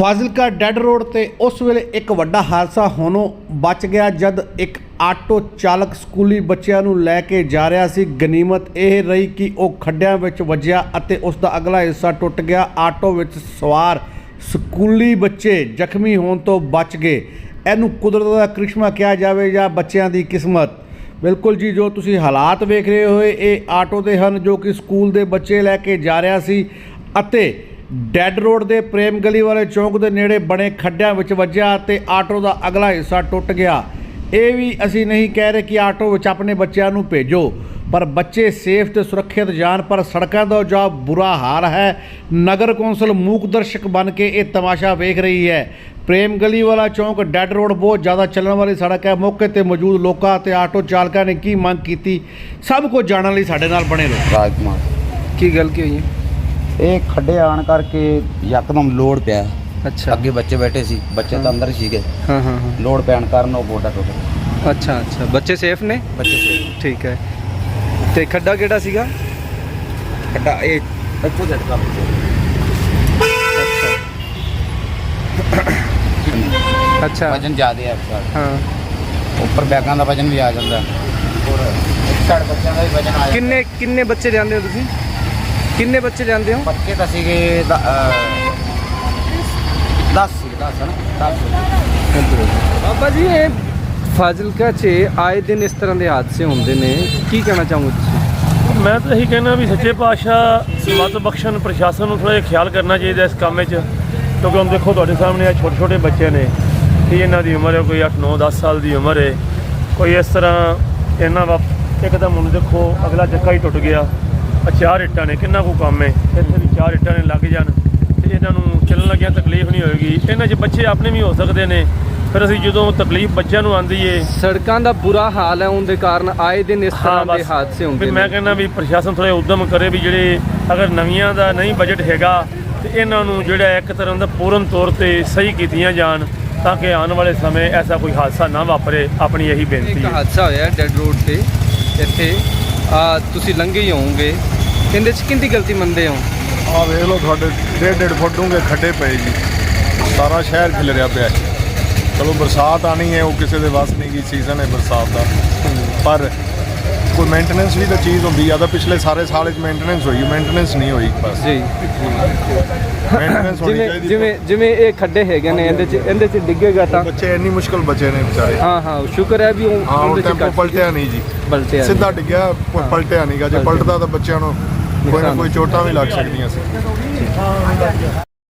Fazilka dead road ਤੇ ਉਸ ਵੇਲੇ ਇੱਕ ਵੱਡਾ ਹਾਦਸਾ ਹੋਣੋਂ ਬਚ ਗਿਆ ਜਦ ਇੱਕ ਆਟੋ ਚਾਲਕ ਸਕੂਲੀ ਬੱਚਿਆਂ ਨੂੰ ਲੈ ਕੇ ਜਾ ਰਿਹਾ ਸੀ। ਗਨੀਮਤ ਇਹ ਰਹੀ ਕਿ ਉਹ ਖੱਡਿਆਂ ਵਿੱਚ ਵੱਜਿਆ ਅਤੇ ਉਸ ਦਾ ਅਗਲਾ ਹਿੱਸਾ ਟੁੱਟ ਗਿਆ। ਆਟੋ ਵਿੱਚ ਸਵਾਰ ਸਕੂਲੀ ਬੱਚੇ ਜ਼ਖਮੀ ਹੋਣ ਤੋਂ ਬਚ ਗਏ। ਇਹਨੂੰ ਕੁਦਰਤ ਦਾ ਕ੍ਰਿਸ਼ਮਾ ਕਿਹਾ ਜਾਵੇ ਜਾਂ ਬੱਚਿਆਂ ਦੀ ਕਿਸਮਤ। ਬਿਲਕੁਲ ਜੀ, ਜੋ ਤੁਸੀਂ ਹਾਲਾਤ ਵੇਖ ਰਹੇ ਹੋਏ, ਇਹ ਆਟੋ ਦੇ ਹਨ ਜੋ ਕਿ ਸਕੂਲ ਦੇ ਬੱਚੇ ਲੈ ਕੇ ਜਾ ਰਿਹਾ ਸੀ ਅਤੇ ਡੈੱਡ ਰੋਡ ਦੇ ਪ੍ਰੇਮ ਗਲੀ ਵਾਲੇ ਚੌਂਕ ਦੇ ਨੇੜੇ ਬਣੇ ਖੱਡਿਆਂ ਵਿੱਚ ਵੱਜਿਆ ਤੇ ਆਟੋ ਦਾ ਅਗਲਾ ਹਿੱਸਾ ਟੁੱਟ ਗਿਆ। ਇਹ ਵੀ ਅਸੀਂ ਨਹੀਂ ਕਹਿ ਰਹੇ ਕਿ ਆਟੋ ਵਿੱਚ ਆਪਣੇ ਬੱਚਿਆਂ ਨੂੰ ਭੇਜੋ, ਪਰ ਬੱਚੇ ਸੇਫ ਤੇ ਸੁਰੱਖਿਅਤ ਜਾਣ, ਪਰ ਸੜਕਾਂ ਦਾ ਜੋ ਬੁਰਾ ਹਾਲ ਹੈ। ਨਗਰ ਕੌਂਸਲ ਮੂਕ ਦਰਸ਼ਕ ਬਣ ਕੇ ਇਹ ਤਮਾਸ਼ਾ ਵੇਖ ਰਹੀ ਹੈ। ਪ੍ਰੇਮ ਗਲੀ ਵਾਲਾ ਚੌਂਕ ਡੈੱਡ ਰੋਡ ਬਹੁਤ ਜ਼ਿਆਦਾ ਚੱਲਣ ਵਾਲੀ ਸੜਕ ਹੈ। ਮੌਕੇ ਤੇ ਮੌਜੂਦ ਲੋਕਾਂ ਤੇ ਆਟੋ ਚਾਲਕਾਂ ਨੇ ਕੀ ਮੰਗ ਕੀਤੀ, ਸਭ ਕੁਝ ਜਾਣਨ ਲਈ ਸਾਡੇ ਨਾਲ ਬਣੇ ਰਹੋ। ਰਾਜ ਕੁਮਾਰ ਕੀ ਗੱਲ ਕੀ ਹੋਈ ਹੈ? ਇਹ ਖੱਡੇ ਆਣ ਕਰਕੇ ਯਕਦਮ ਲੋਡ ਪਿਆ। ਅੱਛਾ। ਅੱਗੇ ਬੱਚੇ ਬੈਠੇ ਸੀ ਬੱਚੇ ਤਾਂ ਅੰਦਰ ਸੀਗੇ। ਹਾਂ ਹਾਂ ਹਾਂ। ਲੋਡ ਪੈਣ ਕਾਰਨ ਉਹ ਗੋਡਾ ਟੁੱਟ ਗਿਆ। ਅੱਛਾ ਅੱਛਾ। ਬੱਚੇ ਸੇਫ ਨੇ? ਬੱਚੇ ਸੇ ਠੀਕ ਹੈ। ਤੇ ਖੱਡਾ ਕਿਹੜਾ ਸੀਗਾ? ਖੱਡਾ ਇਹ ਇੱਥੋਂ ਝਟਕਾ ਅੱਛਾ। ਅੱਛਾ। ਵਜਨ ਜ਼ਿਆਦਾ ਹੈ ਸਰ ਹਾਂ। ਉੱਪਰ ਬੈਗਾਂ ਦਾ ਵਜਨ ਵੀ ਆ ਜਾਂਦਾ। ਔਰ ਇੱਕ ਬੱਚਿਆਂ ਦਾ ਵੀ ਵਜਨ ਆ ਜਾਂਦਾ। ਕਿੰਨੇ ਕਿੰਨੇ ਬੱਚੇ ਜਾਂਦੇ ਹੋ ਤੁਸੀਂ? ਕਿੰਨੇ ਬੱਚੇ ਜਾਂਦੇ ਹੋ? ਬੱਚੇ ਤਾਂ ਸੀਗੇ 10 ਸੀ 10 ਨਾ 10 ਬਾਬਾ ਜੀ ਇਹ ਫਾਜ਼ਿਲਕਾ 'ਚ ਆਏ ਦਿਨ ਇਸ ਤਰ੍ਹਾਂ ਦੇ ਹਾਦਸੇ ਹੁੰਦੇ ਨੇ। ਕੀ ਕਹਿਣਾ ਚਾਹੋਗੇ ਤੁਸੀਂ? ਮੈਂ ਤਾਂ ਇਹੀ ਕਹਿਣਾ ਵੀ ਸੱਚੇ ਪਾਤਸ਼ਾਹ ਮਤ ਬਖਸ਼ਣ ਪ੍ਰਸ਼ਾਸਨ ਨੂੰ ਥੋੜਾ ਜਿਹਾ ਖਿਆਲ ਕਰਨਾ ਚਾਹੀਦਾ ਇਸ ਕੰਮ ਵਿੱਚ ਕਿਉਂਕਿ ਹੁਣ ਦੇਖੋ ਤੁਹਾਡੇ ਸਾਹਮਣੇ ਆ ਛੋਟੇ ਛੋਟੇ ਬੱਚੇ ਨੇ। ਕਿ ਇਹਨਾਂ ਦੀ ਉਮਰ ਹੈ? ਕੋਈ 8 9 10 ਸਾਲ ਦੀ ਉਮਰ ਹੈ। ਕੋਈ ਇਸ ਤਰ੍ਹਾਂ ਇਹਨਾਂ ਦਾ ਇੱਕਦਮ ਹੁਣ ਦੇਖੋ ਅਗਲਾ ਚੱਕਾ ਹੀ ਟੁੱਟ ਗਿਆ। ਆ ਚਾਰ ਇੱਟਾਂ ਨੇ ਕਿੰਨਾ ਕੁ ਕੰਮ ਹੈ? ਇੱਥੇ ਵੀ ਚਾਰ ਇੱਟਾਂ ਨੇ ਲੱਗ ਜਾਣ ਤੇ ਇਹਨਾਂ ਨੂੰ ਚੱਲਣ ਲੱਗਿਆਂ ਤਕਲੀਫ ਨਹੀਂ ਹੋਏਗੀ। ਇਹਨਾਂ 'ਚ ਬੱਚੇ ਆਪਣੇ ਵੀ ਹੋ ਸਕਦੇ ਨੇ ਫਿਰ ਅਸੀਂ ਜਦੋਂ ਤਕਲੀਫ ਬੱਚਿਆਂ ਨੂੰ ਆਂਦੀ ਏ ਸੜਕਾਂ ਦਾ ਬੁਰਾ ਹਾਲ ਹੈ ਉਹਦੇ ਕਾਰਨ ਆਏ ਦਿਨ ਇਸ ਤਰ੍ਹਾਂ ਦੇ। ਹਾਦਸੇ ਹੁੰਦੇ ਵੀ ਮੈਂ ਕਹਿੰਦਾ ਵੀ ਪ੍ਰਸ਼ਾਸਨ ਥੋੜਾ ਉਦਮ ਕਰੇ ਵੀ ਜਿਹੜੇ ਅਗਰ ਨਵੀਆਂ ਦਾ ਨਹੀਂ ਬਜਟ ਹੈਗਾ ਤੇ ਇਹਨਾਂ ਨੂੰ ਜਿਹੜਾ ਇੱਕ ਤਰ੍ਹਾਂ ਦਾ ਪੂਰਨ ਤੌਰ ਤੇ ਸਹੀ ਕੀਤੀਆਂ ਜਾਣ ਤਾਂ ਕਿ ਆਉਣ ਵਾਲੇ ਸਮੇਂ ਐਸਾ ਕੋਈ ਹਾਦਸਾ ਨਾ ਵਾਪਰੇ ਆਪਣੀ ਇਹੀ ਬੇਨਤੀ ਇੱਕ ਹੈ। ਹਾਦਸਾ ਹੋਇਆ ਡੈੱਡ ਰੋਡ ਤੇ ਇੱਥੇ ਆ ਤੁਸੀਂ ਲੰਘੇ ਹੀ ਹੋਵੋਗੇ। ਇਹਦੇ 'ਚ ਕਿੰਦੀ ਗਲਤੀ ਮੰਨਦੇ ਹੋ? ਆ ਵੇਖ ਲਓ ਤੁਹਾਡੇ ਡੇਢ ਡੇਢ ਫੁੱਟ ਡੂੰਘੇ ਖੱਡੇ ਪਏ ਜੀ। ਸਾਰਾ ਸ਼ਹਿਰ ਖਿਲਰਿਆ ਪਿਆ। ਚਲੋ ਬਰਸਾਤ ਆਣੀ ਹੈ, ਉਹ ਕਿਸੇ ਦੇ ਵੱਸ ਨਹੀਂ ਗਈ ਸੀਜ਼ਨ ਹੈ ਬਰਸਾਤ ਦਾ। ਪਰ ਕੋਈ ਮੇਨਟੇਨੈਂਸ ਵੀ ਤਾਂ ਚੀਜ਼ ਹੁੰਦੀ ਆ ਤਾਂ ਪਿਛਲੇ ਸਾਰੇ ਸਾਲ ਵਿੱਚ ਮੇਨਟੇਨੈਂਸ ਹੋਈ ਮੇਨਟੇਨੈਂਸ ਨਹੀਂ ਹੋਈ ਬਸ। ਜੀ। ਮੇਨਟੇਨੈਂਸ ਹੋਣੀ ਜਿਵੇਂ ਚਾਹੀਦੀ ਜਿਵੇਂ ਜਿਵੇਂ ਇਹ ਖੱਡੇ ਹੈਗੇ ਨੇ ਇਹਦੇ 'ਚ ਇਹਦੇ 'ਚ ਡਿੱਗੇਗਾ ਤਾਂ ਬੱਚੇ ਇੰਨੀ ਮੁਸ਼ਕਲ ਬਚੇ ਨੇ ਵਿਚਾਰੇ। ਹਾਂ ਹਾਂ ਸ਼ੁਕਰ ਹੈ ਵੀ ਉਹ ਹਾਂ ਟੈਂਪੋ ਪਲਟਿਆ ਨਹੀਂ ਜੀ। ਪਲਟਿਆ ਨਹੀਂ। ਸਿੱਧਾ ਡਿੱਗਿਆ ਪ- ਪਲਟਿਆ ਨਹੀਂਗਾ ਜੇ। ਪਲਟਦਾ ਤਾਂ ਬੱਚਿਆਂ ਨੂੰ ਕੋਈ ਨਾ ਕੋਈ ਚੋਟਾਂ ਵੀ ਲੱਗ ਸਕਦੀਆਂ ਸੀ।